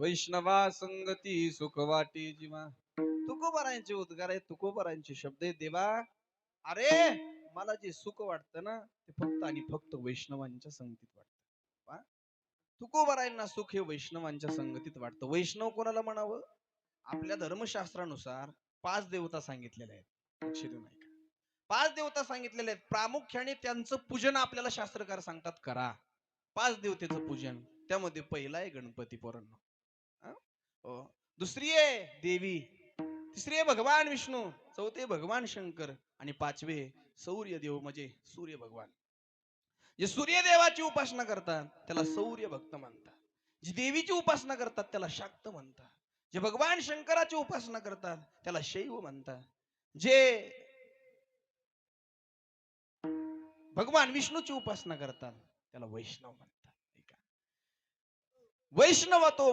वैष्णवा संगती सुख वाटी जीवा. तुकोबारांचे उद्गार आहेत तुकोबारांचे शब्द आहे देवा. अरे मला जे सुख वाटतं ना ते फक्त आणि फक्त वैष्णवांच्या संगतीत वाटत. तुकोबारायांना सुख हे वैष्णवांच्या संगतीत वाटतं. वैष्णव कोणाला म्हणावं? आपल्या धर्मशास्त्रानुसार पाच देवता सांगितलेल्या आहेत. लक्ष पाच देवता सांगितलेल्या आहेत. प्रामुख्याने त्यांचं पूजन आपल्याला शास्त्रकार सांगतात करा. पाच देवतेचं पूजन. त्यामध्ये पहिला आहे गणपती पोरांनो दुसरी आहे देवी. तिसरी आहे भगवान विष्णू. चौथे भगवान शंकर. आणि पाचवे सौर्य देव म्हणजे सूर्य भगवान जे सूर्यदेवाची उपासना करतात त्याला सौर्य भक्त म्हणतात. जे देवीची उपासना करतात त्याला शाक्त म्हणतात. जे भगवान शंकराची उपासना करतात त्याला शैव म्हणतात. जे भगवान विष्णूची उपासना करतात त्याला वैष्णव म्हणतात. वैष्णव तो